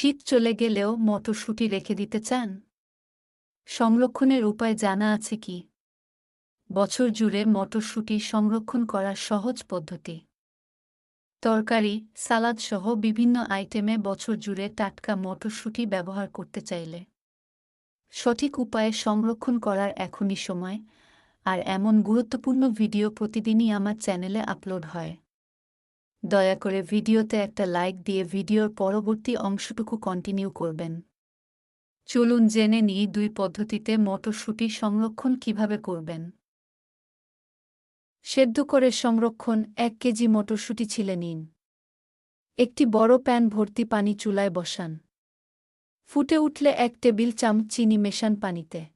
শীত চলে গেলেও মটরশুঁটি রেখে দিতে চান? সংরক্ষণের উপায় জানা আছে কি? বছর জুড়ে মটরশুঁটি সংরক্ষণ করার সহজ পদ্ধতি। তরকারি সালাদ সহ বিভিন্ন আইটেমে বছর জুড়ে টাটকা মটরশুঁটি ব্যবহার করতে চাইলে। সঠিক উপায়ে সংরক্ষণ করার এখনই সময়, আর এমন গুরুত্বপূর্ণ ভিডিও প্রতিদিনই আমার চ্যানেলে আপলোড হয়। দয়া করে ভিডিওতে একটা লাইক দিয়ে ভিডিওর পরবর্তী অংশটুকু কন্টিনিউ করবেন। চলুন জেনে নিই দুই পদ্ধতিতে মটরশুঁটি সংরক্ষণ কীভাবে করবেন। সেদ্ধ করে সংরক্ষণ এক কেজি মটরশুঁটি ছিলে নিন। একটি বড় প্যান ভর্তি পানি চুলায় বসান। ফুটে উঠলে এক টেবিল চামচ চিনি মেশান পানিতে।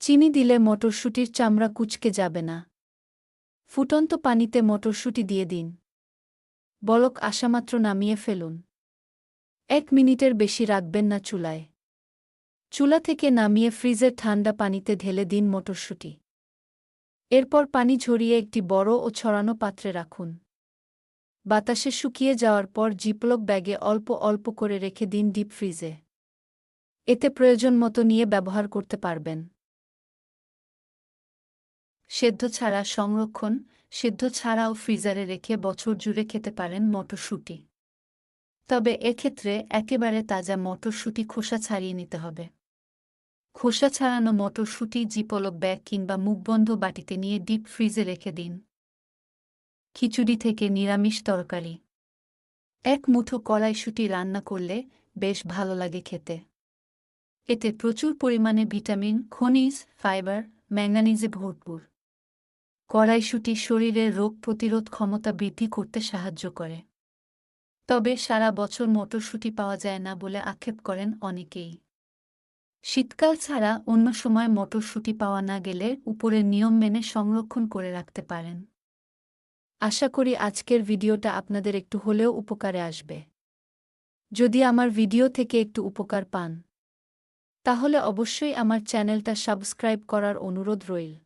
চিনি দিলে মটরশুঁটির চামড়া কুচকে যাবে না। ফুটন্ত পানিতে মটরশুঁটি দিয়ে দিন। বলক আসামাত্র নামিয়ে ফেলুন। এক মিনিটের বেশি রাখবেন না চুলায়। চুলা থেকে নামিয়ে ফ্রিজের ঠান্ডা পানিতে ঢেলে দিন মটরশুঁটি। এরপর পানি ঝরিয়ে একটি বড় ও ছড়ানো পাত্রে রাখুন। বাতাসে শুকিয়ে যাওয়ার পর জিপলক ব্যাগে অল্প অল্প করে রেখে দিন ডিপ ফ্রিজে। এতে প্রয়োজন মতো নিয়ে ব্যবহার করতে পারবেন। সেদ্ধ ছাড়া সংরক্ষণ, সেদ্ধ ছাড়াও ফ্রিজারে রেখে বছর জুড়ে খেতে পারেন মটরশুঁটি। তবে এক্ষেত্রে একেবারে তাজা মটরশুঁটি খোসা ছাড়িয়ে নিতে হবে। খোসা ছাড়ানো মটরশুঁটি, জিপলক ব্যাগ কিংবা মুখবন্ধ বাটিতে নিয়ে ডিপ ফ্রিজে রেখে দিন। খিচুড়ি থেকে নিরামিষ তরকারি। এক মুঠো কড়াইশুঁটি রান্না করলে বেশ ভালো লাগে খেতে। এতে প্রচুর পরিমাণে ভিটামিন, খনিজ, ফাইবার, ম্যাঙ্গানিজে ভরপুর। কড়াইশুঁটি শরীরের রোগ প্রতিরোধ ক্ষমতা বৃদ্ধি করতে সাহায্য করে। তবে সারা বছর মটরশুঁটি পাওয়া যায় না বলে আক্ষেপ করেন অনেকেই। শীতকাল ছাড়া অন্য সময় মটরশুঁটি পাওয়া না গেলে উপরের নিয়ম মেনে সংরক্ষণ করে রাখতে পারেন। আশা করি আজকের ভিডিওটা আপনাদের একটু হলেও উপকারে আসবে। যদি আমার ভিডিও থেকে একটু উপকার পান, তাহলে অবশ্যই আমার চ্যানেলটা সাবস্ক্রাইব করার অনুরোধ রইল।